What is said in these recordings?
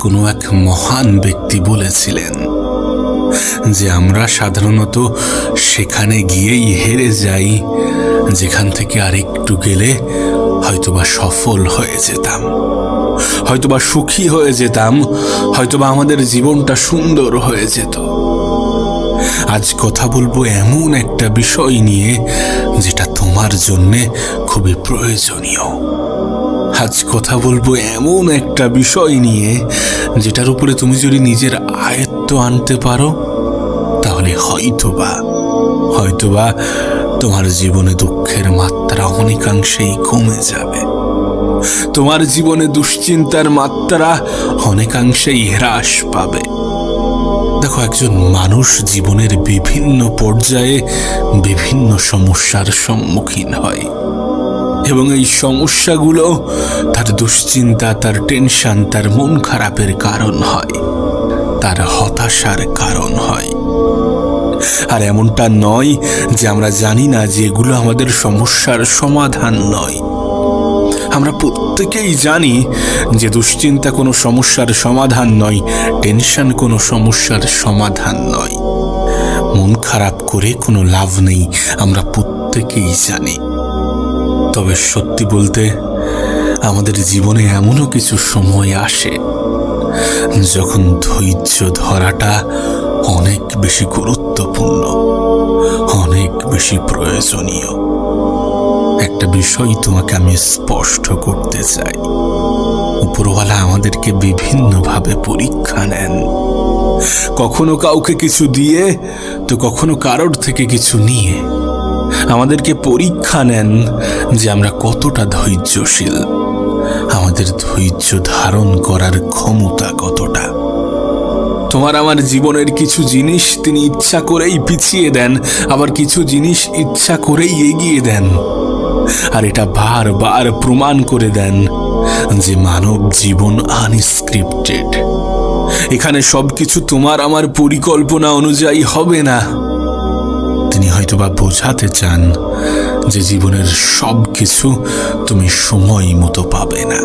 কোনো এক মহান ব্যক্তি বলেছিলেন যে আমরা সাধারণত সেখানে গিয়েই হেরে যাই, যেখান থেকে আরেকটু গেলে হয়তোবা সফল হয়ে যেতাম, হয়তোবা সুখী হয়ে যেতাম, হয়তোবা আমাদের জীবনটা সুন্দর হয়ে যেত। আজ কথা বলব এমন একটা বিষয় নিয়ে যেটা তোমার জন্যে খুবই প্রয়োজনীয়। আজ কথা বলব এমন একটা বিষয় নিয়ে, যেটার উপরে তুমি যদি নিজের আয়ত্ত আনতে পারো, তাহলে হয়তোবা হয়তোবা তোমার জীবনে দুঃখের মাত্রা অনেকাংশেই কমে যাবে। তোমার জীবনে দুশ্চিন্তার মাত্রা অনেকাংশেই হ্রাস পাবে। দেখো, একজন মানুষ জীবনের বিভিন্ন পর্যায়ে বিভিন্ন সমস্যার সম্মুখীন হয়। এবং এই সমস্যাগুলো, তার দুশ্চিন্তা, তার টেনশন, তার মন খারাপের কারণ হয়। তার হতাশার কারণ হয়। আর এমনটা নয় যে আমরা জানি না যে এগুলো আমাদের সমস্যার সমাধান নয়। আমরা প্রত্যেকেই জানি যে দুশ্চিন্তা কোনো সমস্যার সমাধান নয়, টেনশন কোনো সমস্যার সমাধান নয়। মন খারাপ করে কোনো লাভ নেই, আমরা প্রত্যেকেই জানি। তবে সত্যি বলতে, আমাদের জীবনে এমনও কিছু সময় আসে যখন ধৈর্য ধরাটা অনেক বেশি গুরুত্বপূর্ণ, অনেক বেশি প্রয়োজনীয়। একটা বিষয় তোমাকে আমি স্পষ্ট করতে চাই। উপরওয়ালা আমাদেরকে বিভিন্নভাবে পরীক্ষা নেন। কখনো কাউকে কিছু দিয়ে তো কখনো কারোর থেকে কিছু নিয়ে। আমাদেরকে পরীক্ষা নেন যে আমরা কতটা ধৈর্যশীল। আমাদের ধৈর্য ধারণ করার ক্ষমতা কতটা। তোমার আমার জীবনের কিছু জিনিস তিনি ইচ্ছা করেই পিছিয়ে দেন, আবার কিছু জিনিস ইচ্ছা করেই এগিয়ে দেন। আর এটা বারবার প্রমাণ করে দেন যে মানব জীবন আনস্ক্রিপ্টেড এখানে সবকিছু তোমার আমার পরিকল্পনা অনুযায়ী হবে না। হয়তোবা বোঝাতে চান যে জীবনের সব কিছু তুমি সময় মতো পাবে না।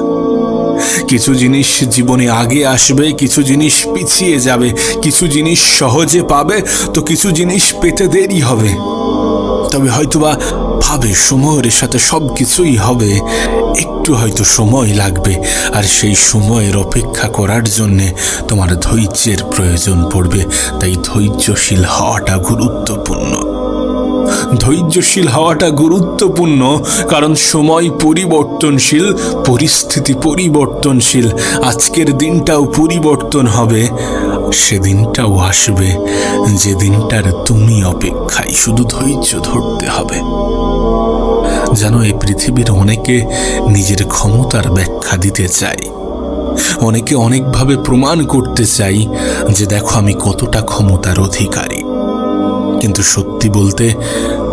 কিছু জিনিস জীবনে আগে আসবে, কিছু জিনিস পিছিয়ে যাবে, কিছু জিনিস সহজে পাবে, তো কিছু জিনিস পেতে দেরি হবে। তবে হয়তোবা ভাবে সময়ের সাথে সব কিছুই হবে, একটু হয়তো সময় লাগবে, আর সেই সময়ের অপেক্ষা করার জন্যে তোমার ধৈর্যের প্রয়োজন পড়বে, তাই ধৈর্যশীল হওয়াটা গুরুত্বপূর্ণ। ধৈর্যশীল হওয়াটা গুরুত্বপূর্ণ, কারণ সময় পরিবর্তনশীল, পরিস্থিতি পরিবর্তনশীল। আজকের দিনটাও পরিবর্তন হবে, সেদিনটাও আসবে যে দিনটার তুমি অপেক্ষায় শুধু ধৈর্য ধরতে হবে। যেন এই পৃথিবীর অনেকে নিজের ক্ষমতার ব্যাখ্যা দিতে চায়। অনেকে অনেকভাবে প্রমাণ করতে চাই যে দেখো আমি কতটা ক্ষমতার অধিকারী। কিন্তু সত্যি বলতে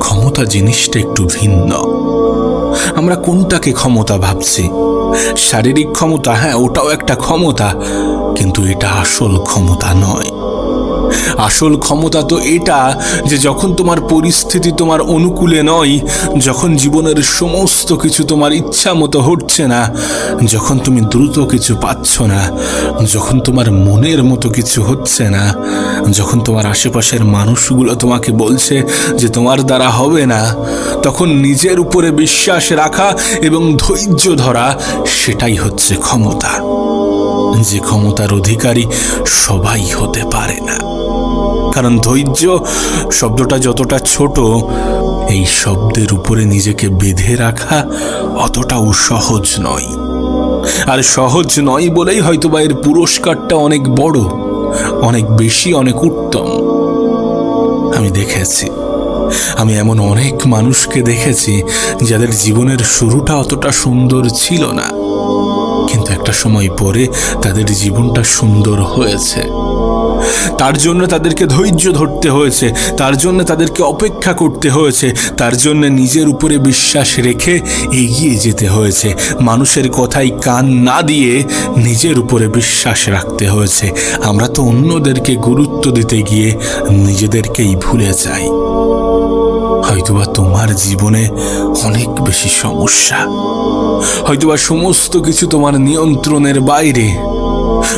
ক্ষমতা জিনিসটা একটু ভিন্ন। আমরা কোনটাকে ক্ষমতা ভাবছি? শারীরিক ক্ষমতা হ্যাঁ ওটাও একটা ক্ষমতা, কিন্তু এটা আসল ক্ষমতা নয়। আসল ক্ষমতা তো এটা যে যখন তোমার পরিস্থিতি তোমার অনুকূলে নয়, যখন জীবনের সমস্ত কিছু তোমার ইচ্ছা মতো হচ্ছে না, যখন তুমি দ্রুত কিছু পাচ্ছ না, যখন তোমার মনের মতো কিছু হচ্ছে না, যখন তোমার আশেপাশের মানুষগুলো তোমাকে বলছে যে তোমার দ্বারা হবে না, তখন নিজের উপরে বিশ্বাস রাখা এবং ধৈর্য ধরা, সেটাই হচ্ছে ক্ষমতা। যে ক্ষমতার অধিকারী সবাই হতে পারে না। কারণ ধৈর্য শব্দটা যতটা ছোট, এই শব্দের উপরে নিজেকে বেঁধে রাখা অতটাও সহজ নয়। আর সহজ নয় বলেই হয়তোবা এর পুরস্কারটা অনেক বড়, অনেক বেশি, অনেক উত্তম। আমি দেখেছি, আমি এমন অনেক মানুষকে দেখেছি যাদের জীবনের শুরুটা অতটা সুন্দর ছিল না, কিন্তু একটা সময় পরে তাদের জীবনটা সুন্দর হয়েছে। তার জন্য তাদেরকে ধৈর্য ধরতে হয়েছে, তার জন্য তাদেরকে অপেক্ষা করতে হয়েছে, তার জন্য নিজের উপরে বিশ্বাস রেখে এগিয়ে যেতে হয়েছে। মানুষের কথাই কান না দিয়ে নিজের উপরে বিশ্বাস রাখতে হয়েছে। আমরা তো অন্যদেরকে গুরুত্ব দিতে গিয়ে নিজেদেরকেই ভুলে যাই। হয়তোবা তোমার জীবনে অনেক বেশি সমস্যা। হয়তোবা সমস্ত কিছু তোমার নিয়ন্ত্রণের বাইরে।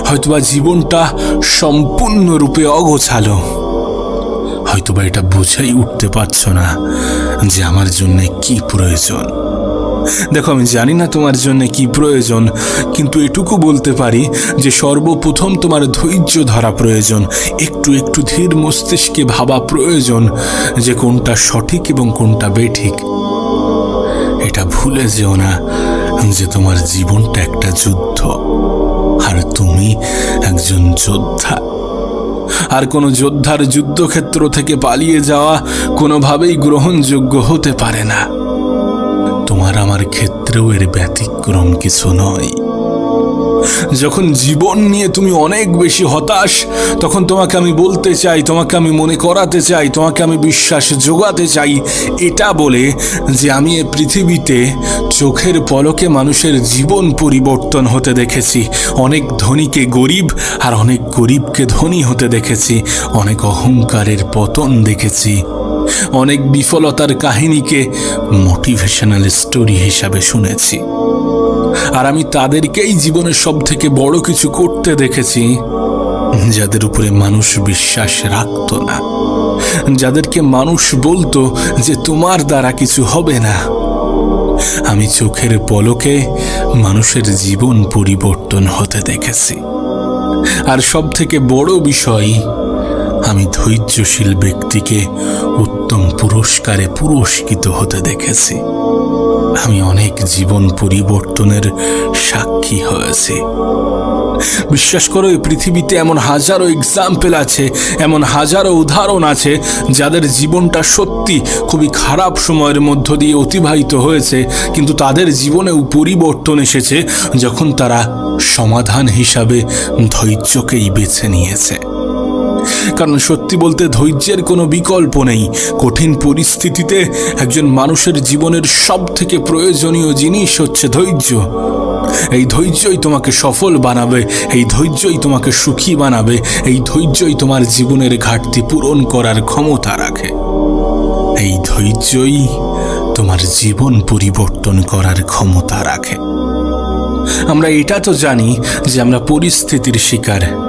হয়তোবা জীবনটা সম্পূর্ণরূপে অগোছালো। হয়তোবা এটা বুঝেই উঠতে পারছ না যে আমার জন্য কি প্রয়োজন। দেখো, আমি জানি না তোমার জন্য কি প্রয়োজন, কিন্তু এটুকু বলতে পারি যে সর্বপ্রথম তোমার ধৈর্য ধরা প্রয়োজন, একটু একটু ধীর মস্তিষ্কে ভাবা প্রয়োজন যে কোনটা সঠিক এবং কোনটা বেঠিক। এটা ভুলে যেও না যে তোমার জীবনটা একটা যুদ্ধ। আর তুমি একজন যোদ্ধা। আর কোনো যোদ্ধার যুদ্ধক্ষেত্র থেকে পালিয়ে যাওয়া কোনোভাবেই গ্রহণযোগ্য হতে পারে না। তোমার আমার ক্ষেত্রেও এর ব্যতিক্রম কিছু নয়। যখন জীবন নিয়ে তুমি অনেক বেশি হতাশ, তখন তোমাকে আমি বলতে চাই, তোমাকে আমি মনে করাতে চাই, তোমাকে আমি বিশ্বাস যোগাতে চাই এটা বলে যে আমি এ পৃথিবীতে চোখের পলকে মানুষের জীবন পরিবর্তন হতে দেখেছি। অনেক ধনীকে গরিব আর অনেক গরিবকে ধনী হতে দেখেছি। অনেক অহংকারের পতন দেখেছি। অনেক বিফলতার কাহিনীকে মোটিভেশনাল স্টোরি হিসাবে শুনেছি। আর আমি তাদেরকেই জীবনের সব থেকে বড় কিছু করতে দেখেছি, যাদের উপরে মানুষ বিশ্বাস রাখত না, যাদেরকে মানুষ বলতো যে তোমার দ্বারা কিছু হবে না। আমি চোখের পলকে মানুষের জীবন পরিবর্তন হতে দেখেছি। আর সব থেকে বড় বিষয়, আমি ধৈর্যশীল ব্যক্তিকে উত্তম পুরস্কারে পুরস্কৃত হতে দেখেছি। আমি অনেক জীবন পরিবর্তনের সাক্ষী হয়েছি। বিশ্বাস করো, এই পৃথিবীতে এমন হাজারো এক্সাম্পল আছে, এমন হাজারো উদাহরণ আছে, যাদের জীবনটা সত্যি খুবই খারাপ সময়ের মধ্য দিয়ে অতিবাহিত হয়েছে, কিন্তু তাদের জীবনেও পরিবর্তন এসেছে যখন তারা সমাধান হিসাবে ধৈর্যকেই বেছে নিয়েছে। কারণ সত্যি বলতে ধৈর্যের কোনো বিকল্প নেই। কঠিন পরিস্থিতিতে একজন মানুষের জীবনের সব থেকে প্রয়োজনীয় জিনিস হচ্ছে ধৈর্য। এই ধৈর্যই তোমাকে সফল বানাবে, এই ধৈর্যই তোমাকে সুখী বানাবে, এই ধৈর্যই তোমার জীবনের ঘাটতি পূরণ করার ক্ষমতা রাখে। এই ধৈর্যই তোমার জীবন পরিবর্তন করার ক্ষমতা রাখে। আমরা এটা তো জানি যে আমরা পরিস্থিতির শিকার।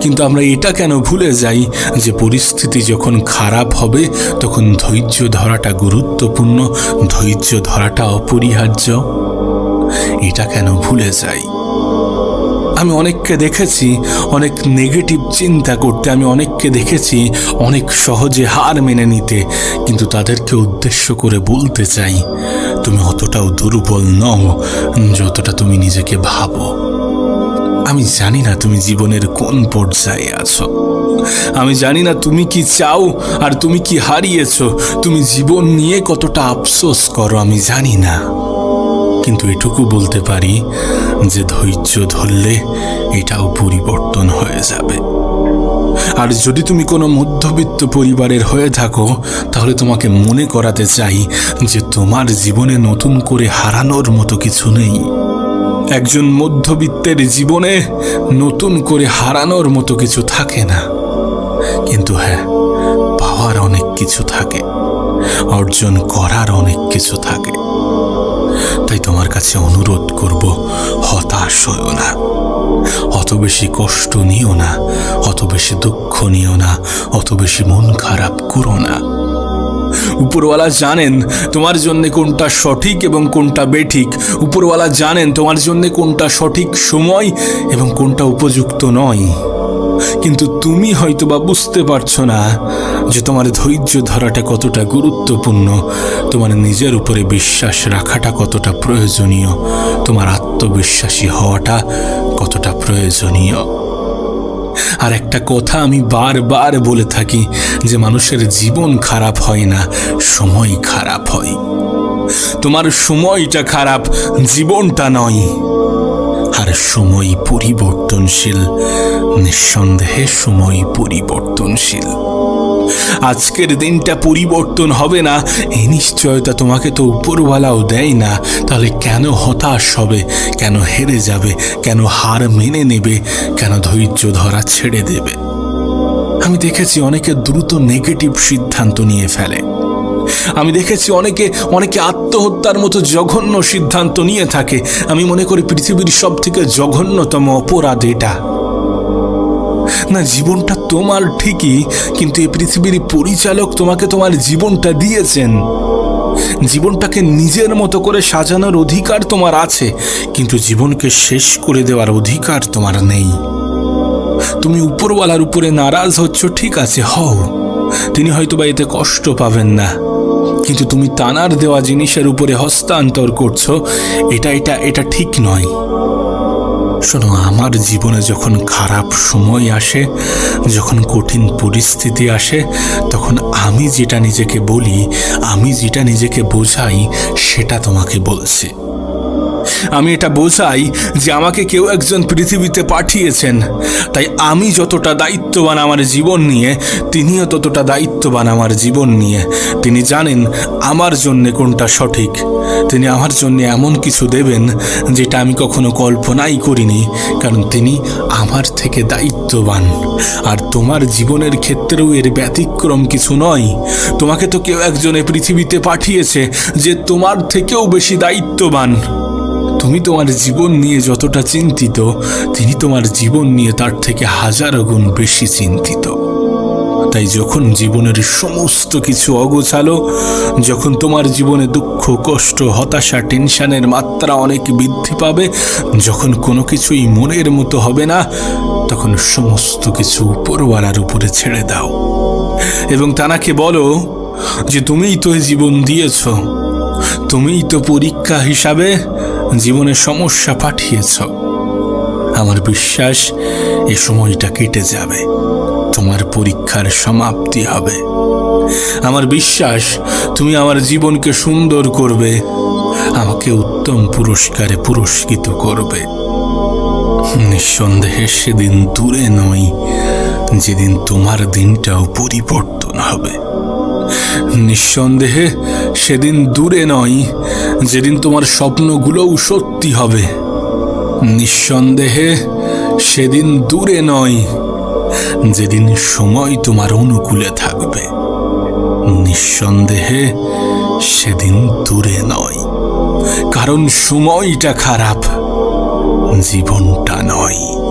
কিন্তু আমরা এটা কেন ভুলে যাই যে পরিস্থিতি যখন খারাপ হবে, তখন ধৈর্য ধরাটা গুরুত্বপূর্ণ, ধৈর্য ধরাটা অপরিহার্য। এটা কেন ভুলে যাই? আমি অনেককে দেখেছি, অনেক নেগেটিভ চিন্তা করতে আমি অনেককে দেখেছি, অনেক সহজে হার মেনে নিতে, কিন্তু তাদেরকে উদ্দেশ্য করে বলতে চাই, তুমি অতটাও দুর্বল নও, যতটা তুমি নিজেকে ভাবো। আমি জানি না তুমি জীবনের কোন পর্যায়ে আছো। আমি জানি না তুমি কি চাও আর তুমি কি হারিয়েছো। তুমি জীবন নিয়ে কতটা আফসোস করো আমি জানি না। কিন্তু এটুকু বলতে পারি যে ধৈর্য ধরলে এটাও পরিবর্তন হয়ে যাবে। আর যদি তুমি কোনো মধ্যবিত্ত পরিবারের হয়ে থাকো, তাহলে তোমাকে মনে করাতে চাই যে তোমার জীবনে নতুন করে হারানোর মতো কিছু নেই। একজন মধ্যবিত্তের জীবনে নতুন করে হারানোর মতো কিছু থাকে না। কিন্তু হ্যাঁ পাওয়ার অনেক কিছু থাকে, অর্জন করার অনেক কিছু থাকে। তাই তোমার কাছে অনুরোধ করব, হতাশ হইও না। অত বেশি কষ্ট নিও না, অত বেশি দুঃখ নিও না, অত বেশি মন খারাপ করো না। উপরওয়ালা জানেন তোমার জন্য কোনটা সঠিক এবং কোনটা বেঠিক। উপরওয়ালা জানেন তোমার জন্য কোনটা সঠিক সময় এবং কোনটা উপযুক্ত নয়। কিন্তু তুমি হয়তো বা বুঝতে পারছ না যে তোমার ধৈর্য ধরাটা কতটা গুরুত্বপূর্ণ, তোমার নিজের উপরে বিশ্বাস রাখাটা কতটা প্রয়োজনীয়, তোমার আত্মবিশ্বাসী হওয়াটা কতটা প্রয়োজনীয়। আর একটা কথা আমি বারবার বলে থাকি যে মানুষের জীবন খারাপ হয় না, সময় খারাপ হয়। তোমার সময়টা খারাপ, জীবনটা নয়। আর সময় পরিবর্তনশীল, নিঃসন্দেহে সময় পরিবর্তনশীল। আজকের দিনটা পরিবর্তন হবে না। এই নিশ্চয়তা তোমাকে তো উপরওয়ালাও দেয় না। তাহলে কেন হতাশ হবে? কেন হেরে যাবে? কেন হার মেনে নেবে? কেন ধৈর্য ধরা ছেড়ে দেবে? আমি দেখেছি অনেকে দ্রুত নেগেটিভ সিদ্ধান্ত নিয়ে ফেলে। আমি দেখেছি অনেকে অনেকে আত্মহত্যার মতো জঘন্য সিদ্ধান্ত নিয়ে থাকে। আমি মনে করি পৃথিবীর সব থেকে জঘন্যতম অপরাধ এটা। না, জীবনটা তোমার ঠিকই, কিন্তু এই পৃথিবীর পরিচালক তোমাকে তোমার জীবনটা দিয়েছেন। জীবনটাকে নিজের মতো করে সাজানোর অধিকার তোমার আছে, কিন্তু জীবনকে শেষ করে দেওয়ার অধিকার তোমার নেই। তুমি উপরওয়ালার উপরে নারাজ হচ্ছ, ঠিক আছে, হও। তিনি হয়তো বা এতে কষ্ট পাবেন না, কিন্তু তুমি তানার দেওয়া জিনিসের উপরে হস্তান্তর করছ, এটা এটা এটা ঠিক নয়। শোনো, আমার জীবনে যখন খারাপ সময় আসে, যখন কঠিন পরিস্থিতি আসে, তখন আমি যেটা নিজেকে বলি, আমি যেটা নিজেকে বোঝাই, সেটা তোমাকে বলছি। আমি এটা বোঝাই যে আমাকে কেউ একজন পৃথিবীতে পাঠিয়েছেন। তাই আমি যতটা দায়িত্ববান আমার জীবন নিয়ে, তিনিও ততটা দায়িত্ববান আমার জীবন নিয়ে। তিনি জানেন আমার জন্যে কোনটা সঠিক। তিনি আমার জন্য এমন কিছু দেবেন যেটা আমি কখনো কল্পনাই করিনি, কারণ তিনি আমার থেকে দায়িত্ববান। আর তোমার জীবনের ক্ষেত্রেও এর ব্যতিক্রম কিছু নয়। তোমাকে তো কেউ একজনে পৃথিবীতে পাঠিয়েছে যে তোমার থেকেও বেশি দায়িত্ববান। তুমি তোমার জীবন নিয়ে যতটা চিন্তিত, তিনি তোমার জীবন নিয়ে তার থেকে হাজার গুণ বেশি চিন্তিত। তাই যখন জীবনের সমস্ত কিছু অগোছালো, যখন তোমার জীবনে দুঃখ, কষ্ট, হতাশা, টেনশনের মাত্রা অনেক বৃদ্ধি পাবে, যখন কোনো কিছুই মনের মতো হবে না, তখন সমস্ত কিছু উপরওয়ালার উপরে ছেড়ে দাও। এবং তানাকে বলো যে, তুমিই তো জীবন দিয়েছ। তুমিই তো পরীক্ষা হিসাবে জীবনে সমস্যা পাঠিয়েছ। আমার বিশ্বাস, এ সময়টা কেটে যাবে। তোমার পরীক্ষার সমাপ্তি হবে। আমার বিশ্বাস, তুমি আমার জীবনকে সুন্দর করবে। আমাকে উত্তম পুরস্কারে পুরস্কৃত করবে। নিঃসন্দেহে সেদিন দূরে নয় যেদিন তোমার দিনটাও পরিবর্তন হবে। নিঃসন্দেহে সেদিন দূরে নয় যেদিন তোমার স্বপ্নগুলোও সত্যি হবে। নিঃসন্দেহে সেদিন দূরে নয় যেদিন সময় তোমার অনুকূলে থাকবে। নিঃসন্দেহে সেদিন দূরে নয়, কারণ সময়টা খারাপ, জীবনটা নয়।